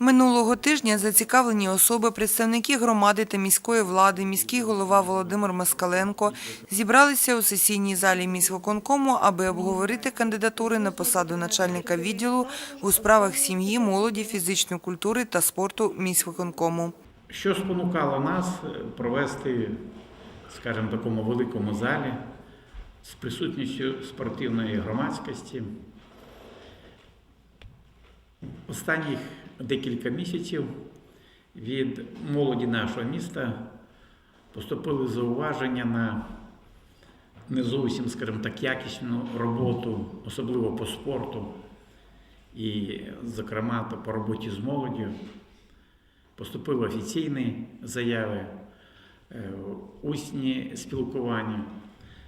Минулого тижня зацікавлені особи, представники громади та міської влади, міський голова Володимир Москаленко зібралися у сесійній залі міськвиконкому, аби обговорити кандидатури на посаду начальника відділу у справах сім'ї, молоді, фізичної культури та спорту міськвиконкому. Що спонукало нас провести, скажімо, в такому великому залі з присутністю спортивної громадськості? Останніх декілька місяців від молоді нашого міста поступили зауваження на не зовсім, скажімо так, якісну роботу, особливо по спорту і, зокрема, по роботі з молоддю. Поступили офіційні заяви, е, усні спілкування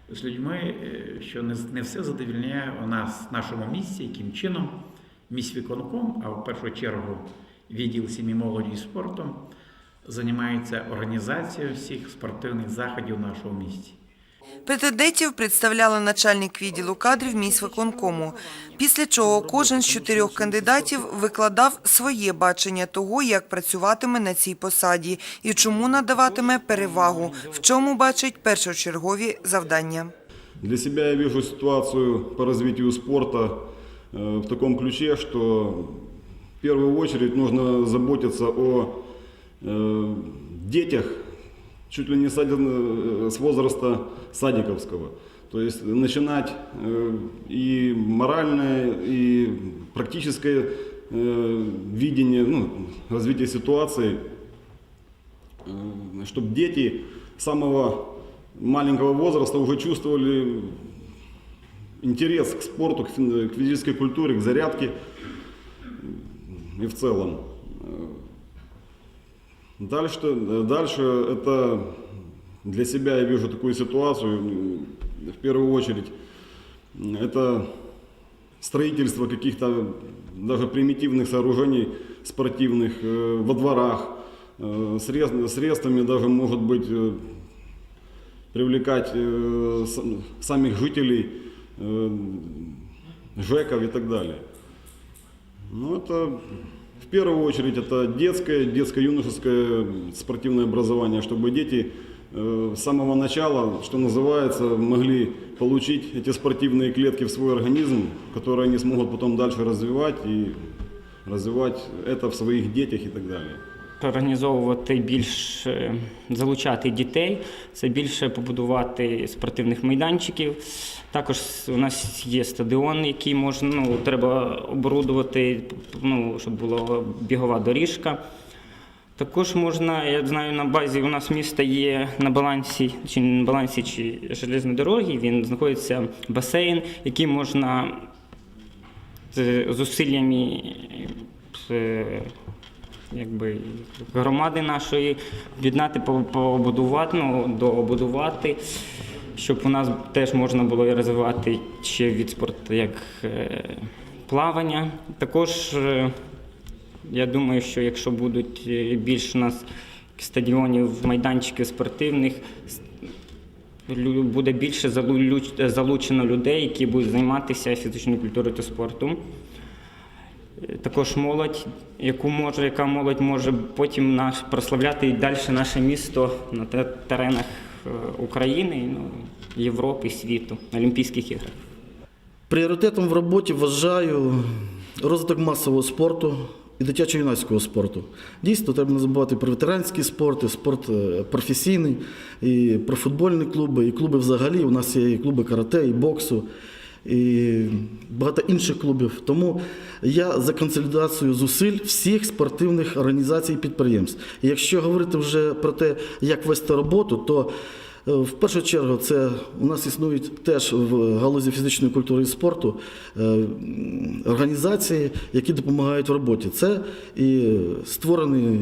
з людьми, е, що не, все задовільняє у нас, в нашому місті, яким чином міськвиконком, а в першу чергу відділ сім'ї молоді і спорту, займається організацією всіх спортивних заходів в нашому місті. Претендентів представляли начальник відділу кадрів міськвиконкому, після чого кожен з чотирьох кандидатів викладав своє бачення того, як працюватиме на цій посаді і чому надаватиме перевагу, в чому бачить першочергові завдання. Для себя я вижу ситуацию по развитию спорта э, в таком ключе, что в первую очередь нужно заботиться о э, детях, чуть ли не э, с возраста садиковского. То есть начинать э, и моральное, и практическое э, видение ну, развития ситуации чтобы дети самого маленького возраста уже чувствовали интерес к спорту, к фи- к физической культуре, к зарядке и в целом. Дальше, дальше это для себя я вижу такую ситуацию, в первую очередь, это строительство каких-то даже примитивных сооружений спортивных э, во дворах, э, срез- средствами даже может быть э, привлекать э, сам- самих жителей, э, ЖЭКов и так далее. Ну, это в первую очередь это детское, детско-юношеское спортивное образование, чтобы дети э, с самого начала, что называется, могли получить эти спортивные клетки в свой организм, которые они смогут потом дальше развивать и развивать это в своих детях и так далее. організовувати більш залучати дітей, це більше побудувати спортивних майданчиків. Також у нас є стадіон, який можна ну, треба оборудувати, ну, щоб була бігова доріжка. Також можна, я знаю, на базі у нас міста є на балансі чи не на балансі чи железної дороги. Він знаходиться басейн, який можна з зусиллями е, якби, громади нашої об'єднати, побудувати, ну, добудувати, щоб у нас теж можна було розвивати ще від спорту як е, плавання. Також е, я думаю, що якщо будуть е, більше у нас стадіонів, майданчиків спортивних, буде більше залучено людей, які будуть займатися фізичною культурою та спортом. Також молодь, яку може, яка молодь може потім наш прославляти і далі наше місто на теренах е, України, ну, Європи, світу, на Олімпійських іграх. Пріоритетом в роботі вважаю розвиток масового спорту і дитячо-юнацького спорту. Дійсно, треба не забувати про ветеранський спорт, і спорт е, професійний, і про футбольні клуби, і клуби взагалі. У нас є і клуби карате, і боксу, і багато інших клубів. Тому я за консолідацію зусиль всіх спортивних організацій і підприємств. І якщо говорити вже про те, як вести роботу, то В першу чергу, це у нас існують теж в галузі фізичної культури і спорту е, організації, які допомагають в роботі. Це і створений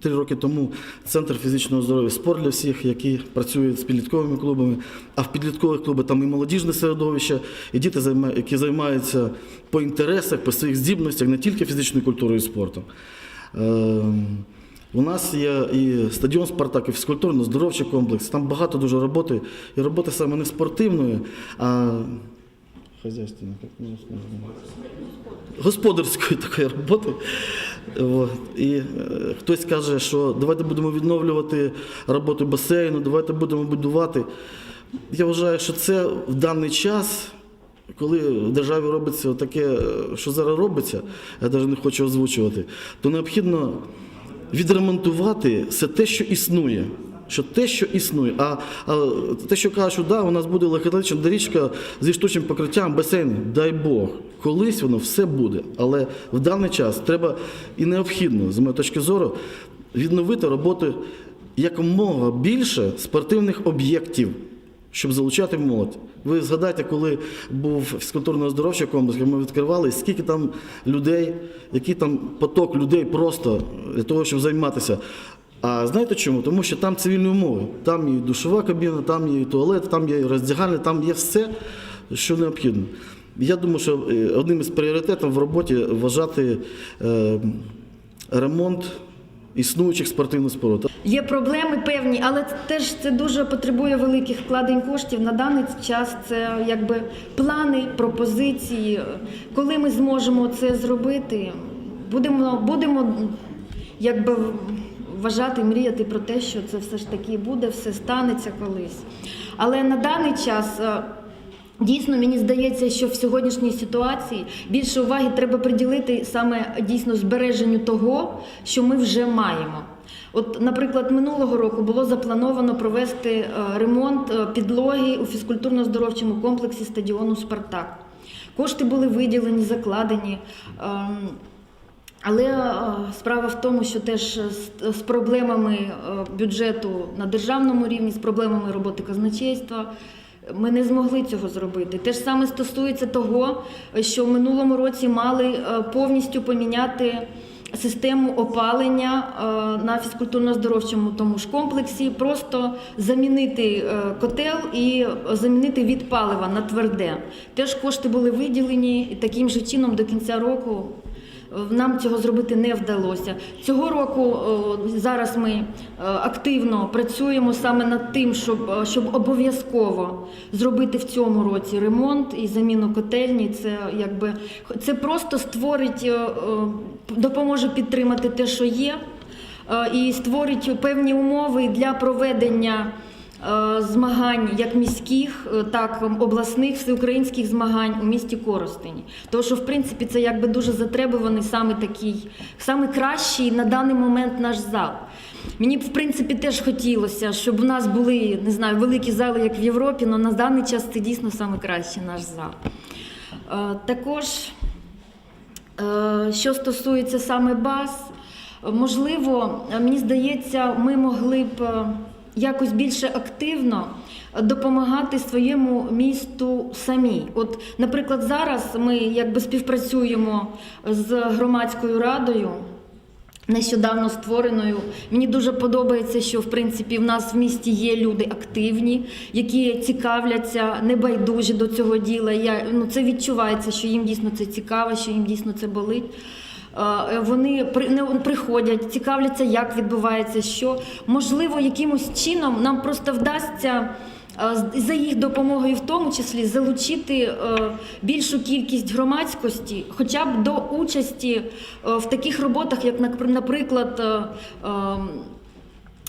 три роки тому центр фізичного здоров'я спорт для всіх, які працюють з підлітковими клубами. А в підліткових клубах там і молодіжне середовище, і діти, які займаються по інтересах, по своїх здібностях, не тільки фізичною культурою і спортом. У нас є і стадіон Спартак, і фізкультурно-здоровчий комплекс. Там багато дуже роботи. І роботи саме не спортивної, а як можна сказати, господарської такої роботи. І е, хтось каже, що давайте будемо відновлювати роботу басейну, давайте будемо будувати. Я вважаю, що це в даний час, коли в державі робиться таке, е, що зараз робиться, я навіть не хочу озвучувати, то необхідно відремонтувати все те, що існує. Що те, що існує, а, а те, що кажуть, що да, у нас буде легкоатлетична доріжка зі штучним покриттям, басейн, дай Бог, колись воно все буде. Але в даний час треба і необхідно, з моєї точки зору, відновити роботу якомога більше спортивних об'єктів, щоб залучати молодь. Ви згадайте, коли був фізкультурно-оздоровчий комплекс, ми відкривали, скільки там людей, який там поток людей просто для того, щоб займатися. А знаєте чому? Тому що там цивільні умови. Там є і душова кабіна, там є і туалет, там є і роздягальня, там є все, що необхідно. Я думаю, що е, одним із пріоритетів в роботі вважати е, ремонт існуючих спортивних споруд. Є проблеми певні, але теж це дуже потребує великих вкладень коштів. На даний час це якби плани, пропозиції. Коли ми зможемо це зробити, будемо, будемо якби вважати, мріяти про те, що це все ж таки буде, все станеться колись. Але на даний час. Дійсно, мені здається, що в сьогоднішній ситуації більше уваги треба приділити саме дійсно збереженню того, що ми вже маємо. От, наприклад, минулого року було заплановано провести е, ремонт е, підлоги у фізкультурно-здоровчому комплексі стадіону Спартак. Кошти були виділені, закладені. ем, але е, справа в тому, що теж з, проблемами бюджету на державному рівні, з проблемами роботи казначейства. Ми не змогли цього зробити. Те ж саме стосується того, що в минулому році мали е, повністю поміняти систему опалення е, на фізкультурно-здоровчому тому ж комплексі, просто замінити е, котел і замінити від палива на тверде. Теж кошти були виділені, і таким же чином до кінця року нам цього зробити не вдалося. Цього року зараз ми е, активно працюємо саме над тим, щоб, е, щоб обов'язково зробити в цьому році ремонт і заміну котельні. Це якби це просто створить, е, допоможе підтримати те, що є, і створить певні умови для проведення. Е, Змагань як міських, е, так обласних всеукраїнських змагань у місті Коростені. Тому що, в принципі, це якби дуже затребуваний саме такий, саме кращий на даний момент наш зал. Мені б в принципі теж хотілося, щоб у нас були не знаю, великі зали, як в Європі, але на даний час це дійсно саме кращий наш зал. Е, Також Що стосується саме баз, можливо, мені здається, ми могли б якось більше активно допомагати своєму місту самі. От, наприклад, зараз ми якби співпрацюємо з громадською радою. Нещодавно створеною. Мені дуже подобається, що в принципі в нас в місті є люди активні, які цікавляться, небайдужі до цього діла. Я, ну, це відчувається, що їм дійсно це цікаво, що їм дійсно це болить. Е, Вони приходять, цікавляться, як відбувається, що можливо, якимось чином нам просто вдасться. е, За їх допомогою, в тому числі, залучити е, більшу кількість громадськості, хоча б до участі в таких роботах, як, наприклад, ем,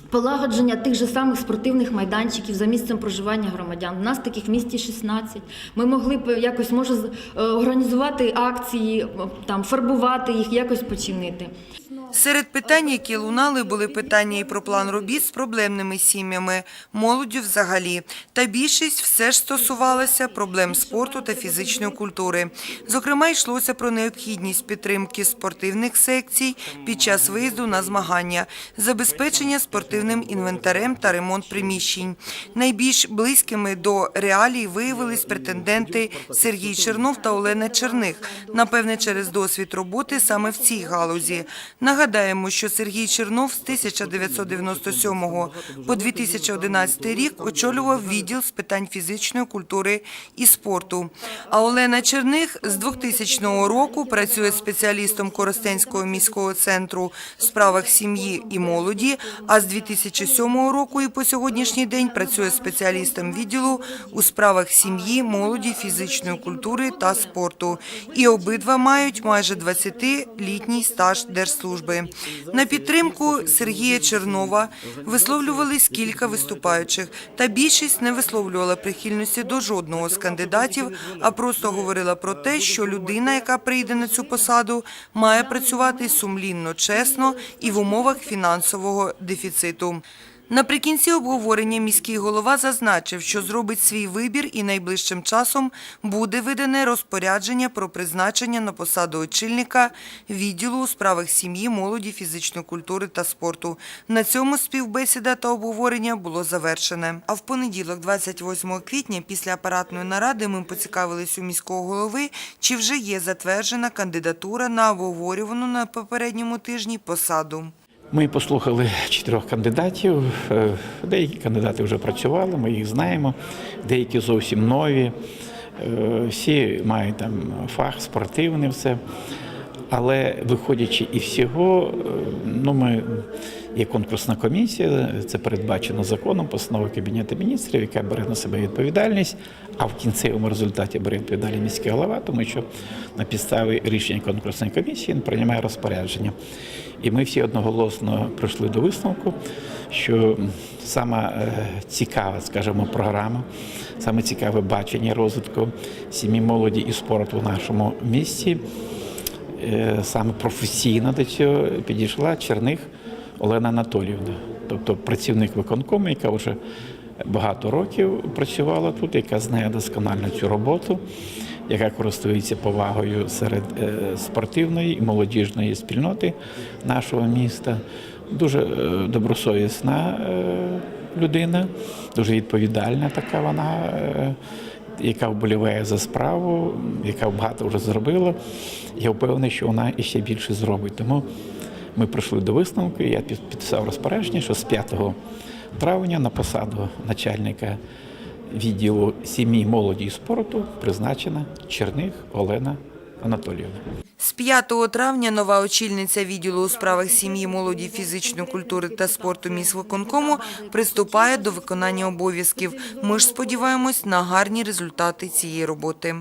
Полагодження тих же самих спортивних майданчиків за місцем проживання громадян. У нас таких в місті 16. Ми могли б якось може е, організувати акції, там фарбувати їх, якось починити. Серед питань, які лунали, були питання і про план робіт з проблемними сім'ями, молоддю взагалі. Та більшість все ж стосувалася проблем спорту та фізичної культури. Зокрема, йшлося про необхідність підтримки спортивних секцій під час виїзду на змагання, забезпечення спортивним інвентарем та ремонт приміщень. Найбільш близькими до реалій виявились претенденти Сергій Чернов та Олена Черних. Напевне, через досвід роботи саме в цій галузі. Нагадаємо, що Сергій Чернов з 1997 по 2011 рік очолював відділ з питань фізичної культури і спорту. А Олена Черних з 2000 року працює спеціалістом Коростенського міського центру в справах сім'ї і молоді, а з 2007 року і по сьогоднішній день працює спеціалістом відділу у справах сім'ї, молоді, фізичної культури та спорту. І обидва мають майже 20-літній стаж держслужби. Служби. На підтримку Сергія Чернова висловлювались кілька виступаючих, та більшість не висловлювала прихильності до жодного з кандидатів, а просто говорила про те, що людина, яка прийде на цю посаду, має працювати сумлінно, чесно і в умовах фінансового дефіциту. Наприкінці обговорення міський голова зазначив, що зробить свій вибір і найближчим часом буде видане розпорядження про призначення на посаду очільника відділу у справах сім'ї, молоді, фізичної культури та спорту. На цьому співбесіда та обговорення було завершене. А в понеділок, 28 квітня, після апаратної наради ми поцікавились у міського голови, чи вже є затверджена кандидатура на обговорювану на попередньому тижні посаду. Ми послухали чотирьох кандидатів. Е, Деякі кандидати вже працювали, ми їх знаємо, деякі зовсім нові. Е, Всі мають там фах, спортивний все. Але виходячи із всього, е, ну ми є конкурсна комісія, це передбачено законом, постановою Кабінету міністрів, яка бере на себе відповідальність, а в кінцевому результаті бере відповідальність міський голова, тому що на підставі рішення конкурсної комісії він приймає розпорядження. І ми всі одноголосно прийшли до висновку, що сама е, цікава, скажімо, програма, саме цікаве бачення розвитку сім'ї молоді і спорту в нашому місті е, саме професійно до цього підійшла Черних Олена Анатоліївна, тобто працівник виконкому, яка вже багато років працювала тут, яка знає досконально цю роботу, яка користується повагою серед е, спортивної і молодіжної спільноти нашого міста. Дуже е, добросовісна е, людина, дуже відповідальна така вона. яка вболіває за справу, яка багато вже зробила. Я впевнений, що вона іще більше зробить. Тому ми прийшли до висновку. Я підписав розпорядження, що з 5 травня на посаду начальника відділу сім'ї, молоді і спорту призначена Черних Олена Анатоліївна. З 5 травня нова очільниця відділу у справах сім'ї, молоді, фізичної культури та спорту міськвиконкому приступає до виконання обов'язків. Ми ж сподіваємось на гарні результати цієї роботи.